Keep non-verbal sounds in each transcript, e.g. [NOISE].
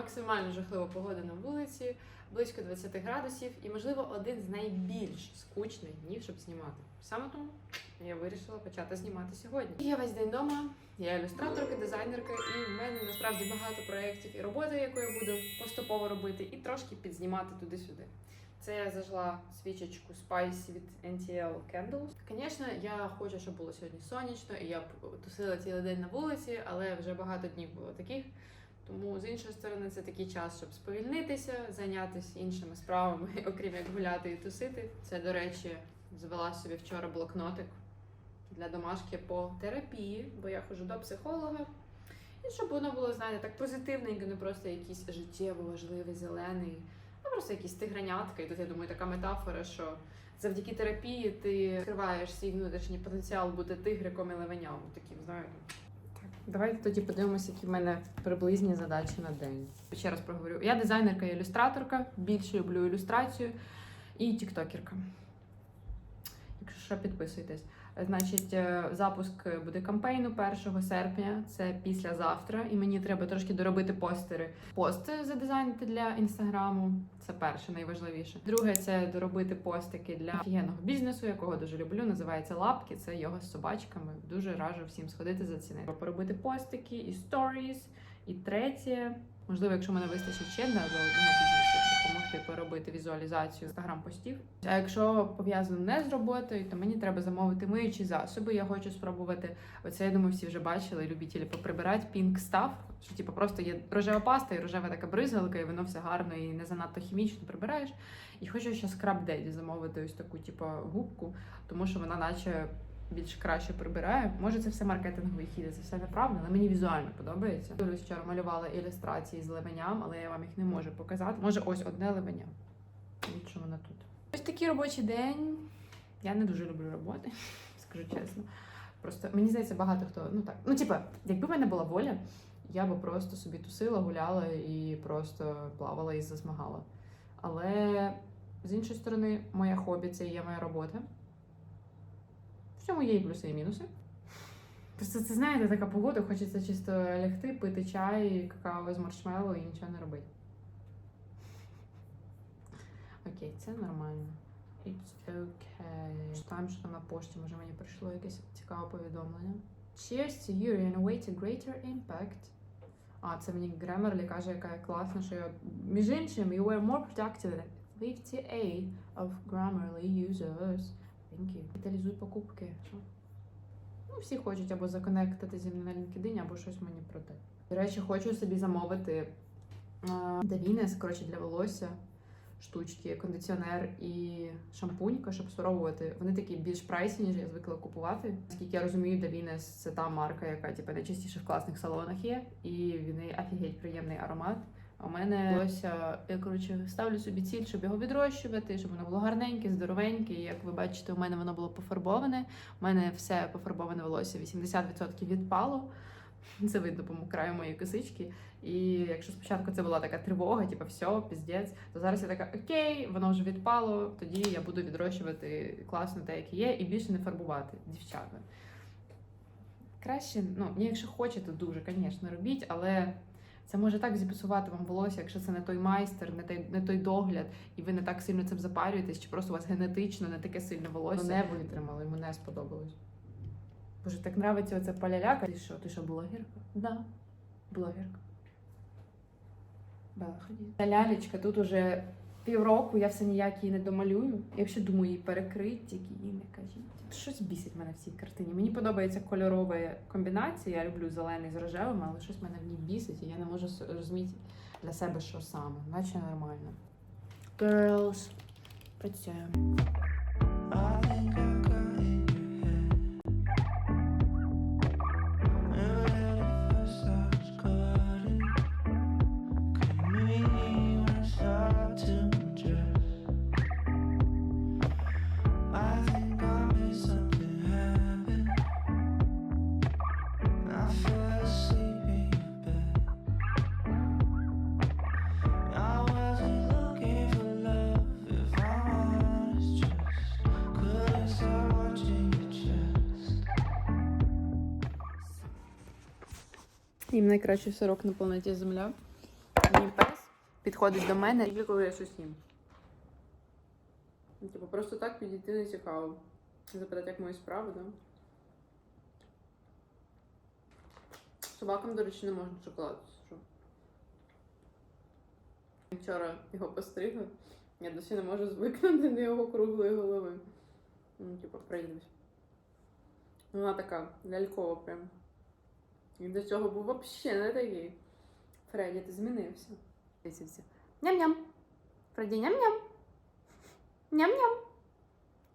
Максимально жахлива погода на вулиці, близько 20 градусів і, можливо, один з найбільш скучних днів, щоб знімати. Саме тому я вирішила почати знімати сьогодні. Я весь день вдома, я ілюстраторка, дизайнерка, і в мене насправді багато проєктів і роботи, яку я буду поступово робити, і трошки підзнімати туди-сюди. Це я зажгла свічечку Spice від NTL Candles. Звісно, я хочу, щоб було сьогодні сонячно, і я тусила цілий день на вулиці, але вже багато днів було таких. Тому з іншої сторони це такий час, щоб сповільнитися, зайнятися іншими справами, [LAUGHS] окрім як гуляти і тусити. Це, до речі, завела собі вчора блокнотик для домашки по терапії, бо я ходжу до психолога. І щоб воно було, знаєте, так позитивненько, не просто якийсь життєво важливий, зелений, а просто якісь тигранятка. І тут я думаю, така метафора, що завдяки терапії ти відкриваєш свій внутрішній потенціал бути тигриком і левеням. Таким, знаєте. Давайте тоді подивимося, які в мене приблизні задачі на день. Ще раз проговорю. Я дизайнерка і ілюстраторка, більше люблю ілюстрацію і тіктокерка. Якщо що, підписуйтесь. Значить, е, запуск буде кампейну 1 серпня, це післязавтра, і мені треба трошки доробити постери. Пост задизайнити для інстаграму. Це перше, найважливіше. Друге, це доробити постики для офігенного бізнесу, якого дуже люблю. Називається Лапки. Це його з собачками. Дуже раджу всім сходити зацінити. Поробити постики і сторіс. І третє, можливо, якщо мене вистачить ще для одного бізнесу, допомогти поробити візуалізацію інстаграм-постів. А якщо пов'язано не з роботою, то мені треба замовити миючі засоби. Я хочу спробувати. Оце я думаю, всі вже бачили, любітелі поприбирати Pink Stuff, що типу просто є рожева паста і рожева така бризгалка, і воно все гарно і не занадто хімічно прибираєш. І хочу ще Scrub Daddy замовити ось таку, типу, губку, тому що вона, наче. Більш краще прибирає. Може, це все маркетинговий хід, це все неправда, але мені візуально подобається. Вчора малювала ілюстрації з левеням, але я вам їх не можу показати. Може, ось одне левеня. Що вона тут. Ось такий робочий день. Я не дуже люблю роботи, [LAUGHS] скажу чесно. Просто мені здається, багато хто. Ну так, ну типа, якби в мене була воля, я би просто собі тусила, гуляла і просто плавала і засмагала. Але з іншої сторони, моє хобі це і є моя робота. Цьому є і плюси, і мінуси. Просто це знаєте, така погода, хочеться чисто лягти, пити чай, какао з маршмеллоу і нічого не робити. Окей, це нормально. It's okay. Читаємо, що там на пошті, може мені прийшло якесь цікаве повідомлення. Cheers to you and await a greater impact. А, це мені Grammarly каже, яка класна, що я... Між іншим, you were more productive than 58 of Grammarly users. You. Деталізуй покупки. Ну, всі хочуть або законектити зі мною на LinkedIn, або щось мені продати. До речі, хочу собі замовити Давінес, коротше, для волосся, штучки, кондиціонер і шампунька, щоб спробувати. Вони такі більш прайсі, ніж я звикла купувати. Наскільки я розумію, Давінес це та марка, яка типу, найчастіше в класних салонах є, і в неї офігеть приємний аромат. А у мене волосся, я коротше ставлю собі ціль, щоб його відрощувати, щоб воно було гарненьке, здоровеньке. І як ви бачите, у мене воно було пофарбоване. У мене все пофарбоване волосся 80% відпало. Це видно по краю моєї косички. І якщо спочатку це була така тривога, типу, все, піздець, то зараз я така окей, воно вже відпало. Тоді я буду відрощувати класно те, яке є, і більше не фарбувати дівчата. Краще, ну, якщо хочете, дуже, звісно, робіть, але це може так зіпсувати вам волосся, якщо це не той майстер, не той, не той догляд, і ви не так сильно цим запарюєтесь, чи просто у вас генетично не таке сильне волосся. Не витримало, йому не сподобалось. Боже, так нравиться оця паляляка. Ти що, ти що, блогерка? Да, блогерка. Бела. Та лялечка тут уже півроку, я все ніяк її не домалюю. Я взагалі думаю її перекрить, тільки її не кажіть. Щось бісить мене в цій картині. Мені подобається кольорова комбінація. Я люблю зелений з рожевим, але щось мене в ній бісить, і я не можу розуміти для себе, що саме. Наче нормально. Girls. Працюємо. Їм найкращий сирок на планеті Земля. мій пес підходить до мене тільки коли я щось їм. Ну, Типу, просто так підійти не цікаво. Запитати, як мої справи, да? Собакам, до речі, не можна шоколад. Вчора його постригли. Я досі не можу звикнути до його круглої голови. Ну, типу, прийдусь. Вона така лялькова прям. І до цього був взагалі не такий. Фредді, ти змінився. Ням-ням. Фредді, ням-ням. Ням-ням.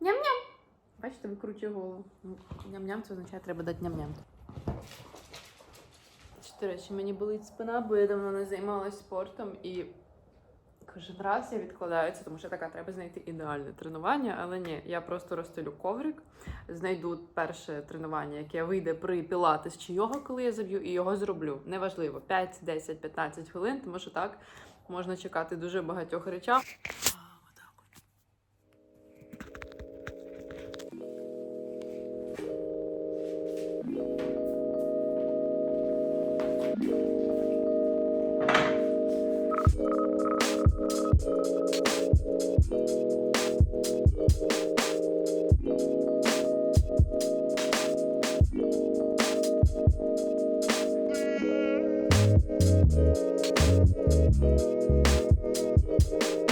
Ням-ням. Бачите, викручує голову. Ну, Ням-ням це означає, треба дати ням-ням. До речі, мені болить спина, бо я давно не займалася спортом і кожен раз я відкладаюся, тому що така треба знайти ідеальне тренування, але ні, я просто розстелю коврик, знайду перше тренування, яке вийде при пілатес чи йога, коли я заб'ю, і його зроблю. Неважливо, 5, 10, 15 хвилин, тому що так можна чекати дуже багатьох речах. Thank you.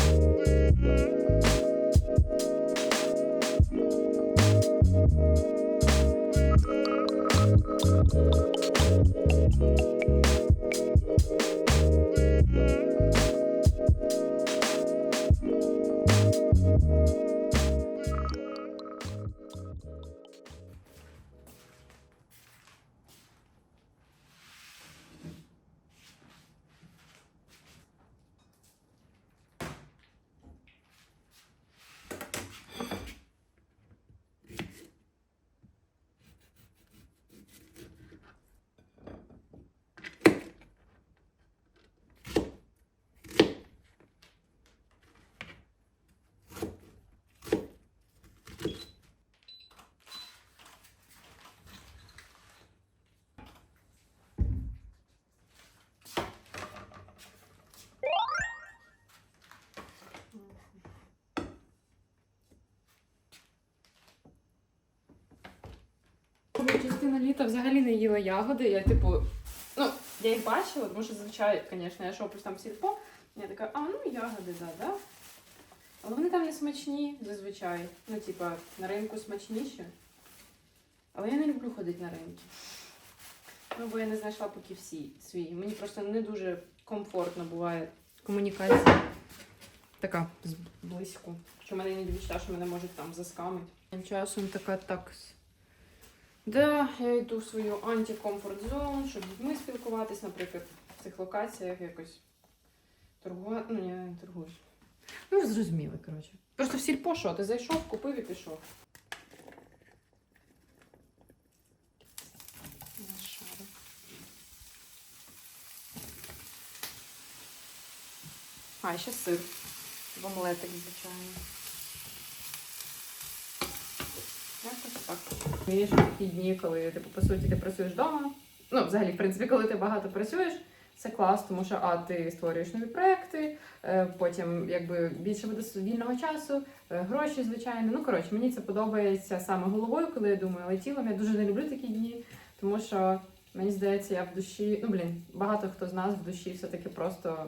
Частина літа взагалі не їла ягоди. Я, типу, ну, я їх бачила, тому що зазвичай, звісно, я йшов там сільпо. Я така, а ну ягоди, да, да. Але вони там не смачні зазвичай. Ну, типа, на ринку смачніші. Але я не люблю ходити на ринки. Ну, бо я не знайшла поки всі свої. Мені просто не дуже комфортно буває комунікація така близько. Що мене іноді відчуття, що мене можуть там заскамити. Тим часом така так. Да, я йду в свою анті-комфорт зону, щоб з людьми спілкуватись, наприклад, в цих локаціях якось торгувати. Ну, я не торгуюсь. Ну, зрозуміли, коротше. Просто в сільпо що, ти зайшов, купив і пішов. А, ще сир. В омлетик, звичайно. Якось так. Вмієш такі дні, коли типу, по суті ти працюєш вдома. Ну, взагалі, в принципі, коли ти багато працюєш, це клас, тому що а ти створюєш нові проекти, е, потім якби більше буде вільного часу, е, гроші, звичайно. Ну коротше, мені це подобається саме головою, коли я думаю, але тілом я дуже не люблю такі дні, тому що мені здається, я в душі, ну блін, багато хто з нас в душі все-таки просто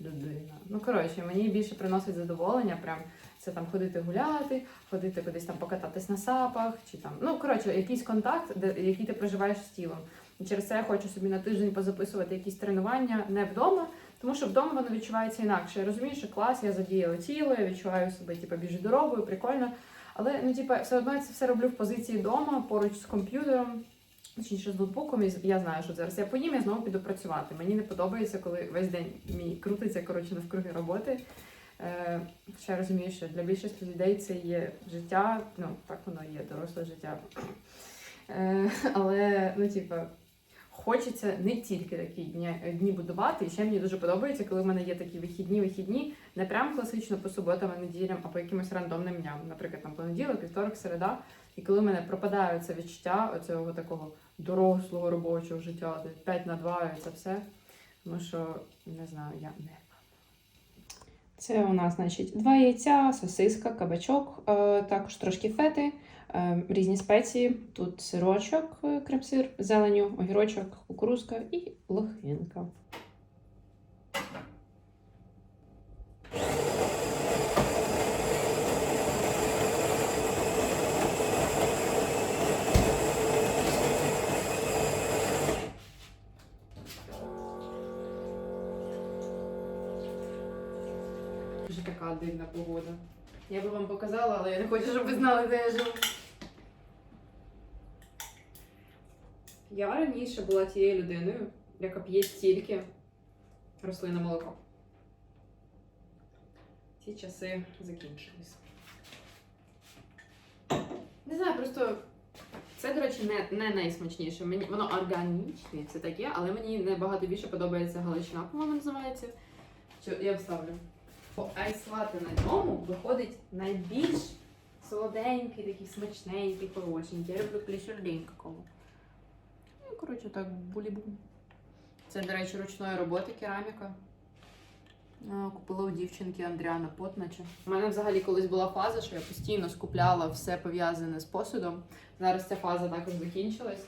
людина. Ну коротше, мені більше приносить задоволення, прям це там ходити гуляти, ходити кудись там покататись на сапах, чи там, ну коротше, якийсь контакт, де, який ти проживаєш з тілом. І через це я хочу собі на тиждень позаписувати якісь тренування не вдома, тому що вдома воно відчувається інакше. Я розумію, що клас, я задіяла тіло, я відчуваю себе, типу, більш здоровою, прикольно. Але ну, типу, все одно я це все роблю в позиції вдома, поруч з комп'ютером, точніше з ноутбуком, і я знаю, що зараз я поїм, я знову піду працювати. Мені не подобається, коли весь день мій крутиться коротше навкруги роботи. Е, я розумію, що для більшості людей це є життя, ну так воно є, доросле життя. Е, Але, ну, типу, хочеться не тільки такі дні, дні будувати. І ще мені дуже подобається, коли в мене є такі вихідні, вихідні, не прям класично по суботам і неділям, а по якимось рандомним дням. Наприклад, там понеділок, вівторок, середа. І коли в мене пропадає це відчуття оцього такого дорослого робочого життя, де 5 на 2 і це все. Тому що не знаю, я не. Це у нас, значить, два яйця, сосиска, кабачок, е, також трошки фети, е, різні спеції. Тут сирочок, е, крем-сир, зеленю, огірочок, кукурузка і лохинка. Дуже така дивна погода. Я би вам показала, але я не хочу, щоб ви знали, де я живу. Я раніше була тією людиною, яка п'є тільки рослинне молоко. Ці часи закінчились. Не знаю, просто це, до речі, не, не найсмачніше. Мені воно органічне, це таке, але мені набагато більше подобається галичина, по-моєму, називається. Що я вставлю. Айслати на ньому виходить найбільш солоденький, такий смачненький, хорошенький. Я люблю плішердень. Ну, коротше, так, булібу. Це, до речі, ручної роботи кераміка. Купила у дівчинки Андріана Потнача. У мене взагалі колись була фаза, що я постійно скупляла все пов'язане з посудом. Зараз ця фаза також закінчилась.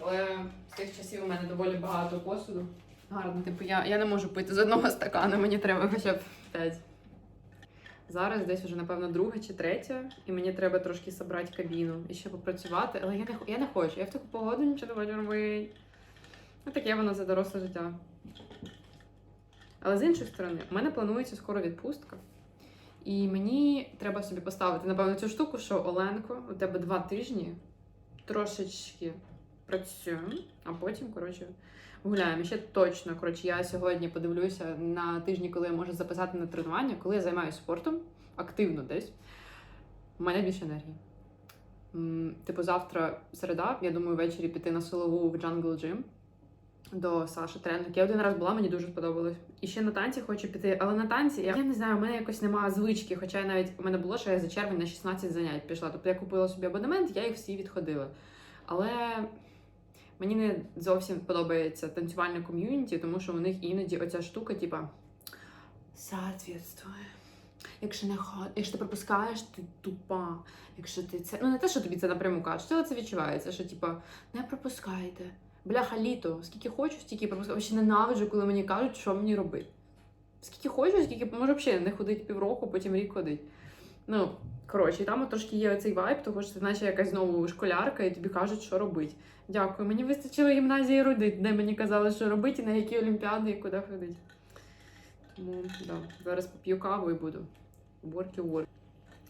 Але з тих часів у мене доволі багато посуду. Гарно, типу, я, я не можу пити з одного стакана, мені треба хоча б п'ять. Зараз десь вже, напевно, друга чи третя, і мені треба трошки зібрати кабіну і ще попрацювати. Але я не, я не хочу, я в таку погоду нічого не хочу робити. Ну, таке воно за доросле життя. Але з іншої сторони, у мене планується скоро відпустка. І мені треба собі поставити, напевно, цю штуку, що Оленко, у тебе два тижні трошечки працюємо, а потім, коротше, гуляємо. Ще точно, коротше, я сьогодні подивлюся на тижні, коли я можу записати на тренування, коли я займаюся спортом активно десь. У мене більше енергії. Типу, завтра середа, я думаю, ввечері піти на силову в Jungle Gym до Саші тренерки. Я один раз була, мені дуже сподобалось. І ще на танці хочу піти, але на танці я, я не знаю, у мене якось немає звички. Хоча я навіть у мене було, що я за червень на 16 занять пішла. Тобто я купила собі абонемент, я їх всі відходила. Але мені не зовсім подобається танцювальне ком'юніті, тому що у них іноді оця штука, типа соответствує. Якщо не ход, якщо ти пропускаєш, ти тупа. Якщо ти це. Ну не те, що тобі це напряму кажуть, але це відчувається, що типа не пропускайте. Бляха літо, скільки хочу, стільки пропускаю. Ще ненавиджу, коли мені кажуть, що мені робити. Скільки хочу, скільки може взагалі не ходить півроку, потім рік ходить. Ну, коротше, там трошки є оцей вайб, того що ти наче якась знову школярка, і тобі кажуть, що робити. Дякую. Мені вистачило гімназії родить, де мені казали, що робити, і на які олімпіади і куди ходити. Тому да, зараз поп'ю каву і буду. Worky work.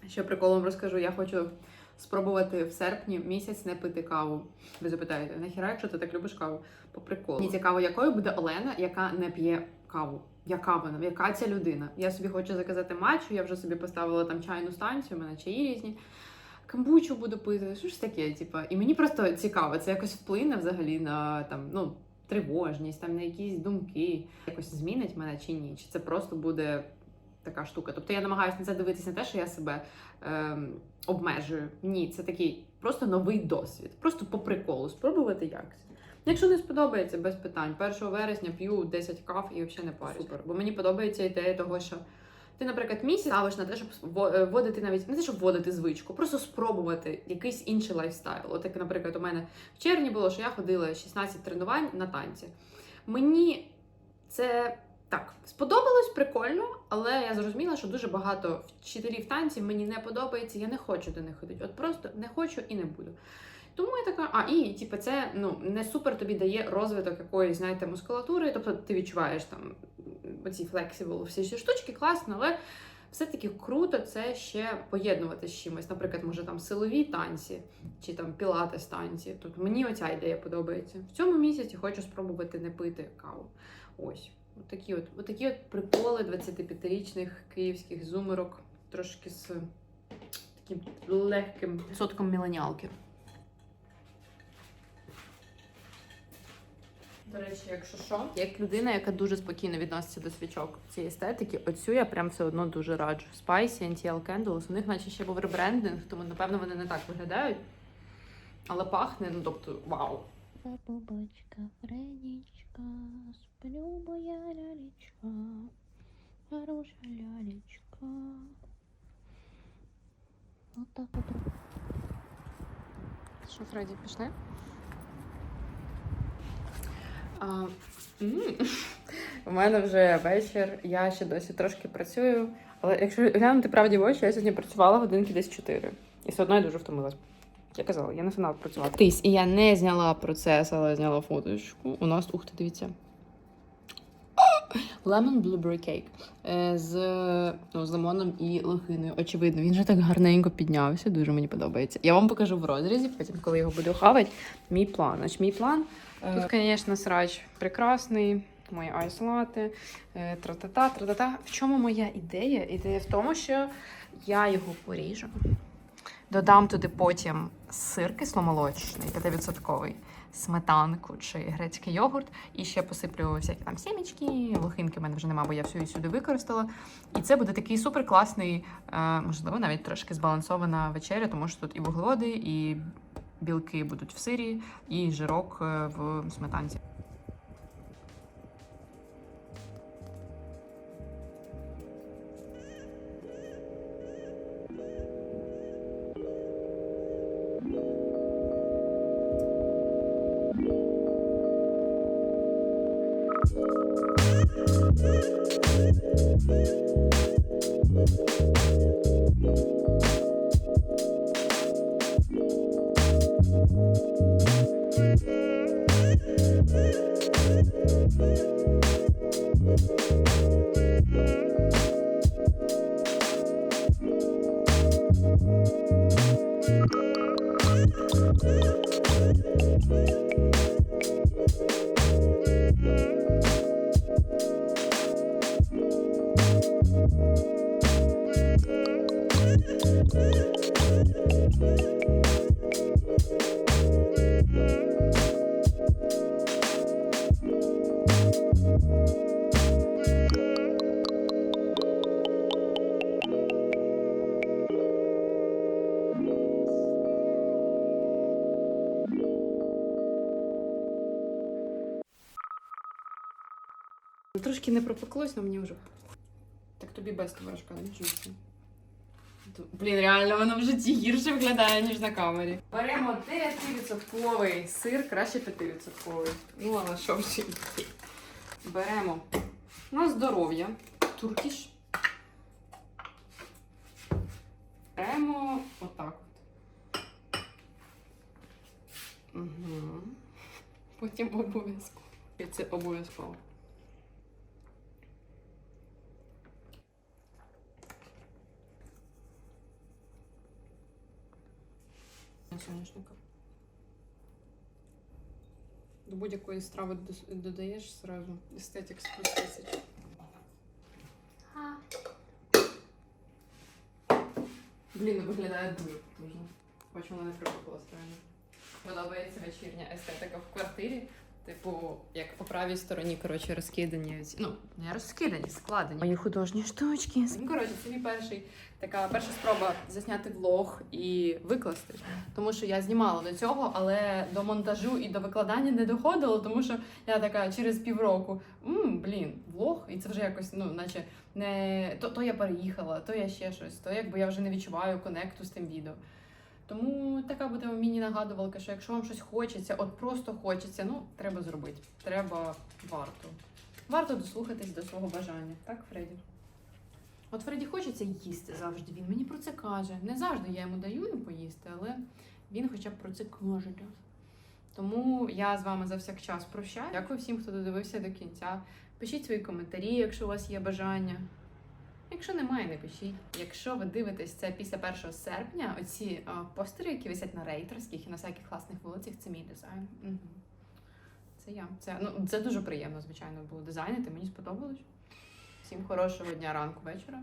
Ще приколом розкажу, я хочу спробувати в серпні місяць не пити каву. Ви запитаєте, нахіра, якщо ти так любиш каву? По приколу. Мені цікаво, якою буде Олена, яка не п'є каву. Яка вона? Яка ця людина? Я собі хочу заказати матчу, я вже собі поставила там чайну станцію, у мене чаї різні. Камбучу буду пити, що ж таке, типа. І мені просто цікаво, це якось вплине взагалі на там, ну, тривожність, там на якісь думки, якось змінить мене чи ні? Чи це просто буде така штука? Тобто я намагаюся на це дивитися не те, що я себе ем, обмежую. Ні, це такий просто новий досвід. Просто по приколу спробувати якось. Якщо не сподобається, без питань. 1 вересня п'ю 10 кав і взагалі не парюсь. Супер. Бо мені подобається ідея того, що ти, наприклад, місяць ставиш на те, щоб е, вводити навіть не те, щоб вводити звичку, просто спробувати якийсь інший лайфстайл. От як, наприклад, у мене в червні було, що я ходила 16 тренувань на танці. Мені це так сподобалось прикольно, але я зрозуміла, що дуже багато вчителів танців мені не подобається. Я не хочу до них ходити. От просто не хочу і не буду. Тому я така, а і типу, це ну не супер тобі дає розвиток якоїсь, знаєте, мускулатури. Тобто ти відчуваєш там оці флексібл, всі ці штучки, класно, але все-таки круто це ще поєднувати з чимось. Наприклад, може там силові танці чи там пілатес танці. Тобто мені оця ідея подобається. В цьому місяці хочу спробувати не пити каву. Ось. Отакі от, отакі от приколи 25-річних київських зумерок, трошки з таким легким відсотком міленіалки. До речі, якщо що, як людина, яка дуже спокійно відноситься до свічок цієї естетики, оцю я прям все одно дуже раджу. Spicy Antiel Candles, у них наче ще був ребрендинг, тому напевно вони не так виглядають. Але пахне, ну тобто, вау. Бубочка, Фредічка, сплю, моя лялечка, хороша лялечка. Вот так вот. Що, Фредді, пішли? А, [LAUGHS] У мене вже вечір, я ще досі трошки працюю. Але якщо глянути правді в очі, я сьогодні працювала годинки десь 4. І все одно я дуже втомилась. Я казала, я не фанат працювати. Тись, і я не зняла процес, але зняла фоточку. У нас, ух ти, дивіться. [GASPS] Lemon Blueberry Cake е, з, ну, з лимоном і лохиною. Очевидно, він же так гарненько піднявся, дуже мені подобається. Я вам покажу в розрізі, потім, коли його буду хавати, мій план. Значить, мій план. Е, Тут, звісно, срач прекрасний. Мої айслати, е, тра-та-та, тра-та-та. В чому моя ідея? Ідея в тому, що я його поріжу. Додам туди потім сир кисломолочний, 5%, сметанку чи грецький йогурт. І ще посиплю всякі там сімечки, лохинки в мене вже нема, бо я всю її сюди використала. І це буде такий супер класний, е, можливо, навіть трошки збалансована вечеря, тому що тут і вуглеводи, і білки будуть в сирі, і жирок е, в сметанці. Thank you. Трошки не пропеклось, але мені вже. Так тобі без товаришка, не чується. Блін, реально, воно в житті гірше виглядає, ніж на камері. Беремо 9% сир, краще 5%. Ну, але що вже. Беремо на здоров'я. Туркіш. Беремо отак от. Угу. Потім обов'язково. Це обов'язково. соняшника. До будь-якої страви дос- додаєш сразу естетик плюс тисяч. Блін, ну виглядає дуже потужно. Хоч вона не припекла правильно. Подобається вечірня естетика в квартирі. Типу, як по правій стороні, коротше, розкидані. Ну, не розкидані, складені. Мої художні штучки. Ну, коротше, це мій перший така перша спроба засняти влог і викласти. Тому що я знімала до цього, але до монтажу і до викладання не доходило, тому що я така через півроку, м блін, влог, і це вже якось, ну, наче не то, то я переїхала, то я ще щось, то якби я вже не відчуваю конекту з тим відео. Тому така буде міні-нагадувалка, що якщо вам щось хочеться, от просто хочеться, ну треба зробити. Треба варто. Варто дослухатись до свого бажання, так, Фредді? От Фредді хочеться їсти завжди. Він мені про це каже. Не завжди я йому даю їм поїсти, але він хоча б про це каже. Тому я з вами за всяк час прощаю. Дякую всім, хто додивився до кінця. Пишіть свої коментарі, якщо у вас є бажання. Якщо немає, не пишіть. Якщо ви дивитесь це після 1 серпня, оці а, постери, які висять на рейтерських і на всяких класних вулицях, це мій дизайн. Це я. Це, ну, це дуже приємно, звичайно, було дизайнити. Мені сподобалось. Всім хорошого дня, ранку, вечора.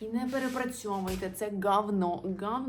І не перепрацьовуйте це говно. Говно.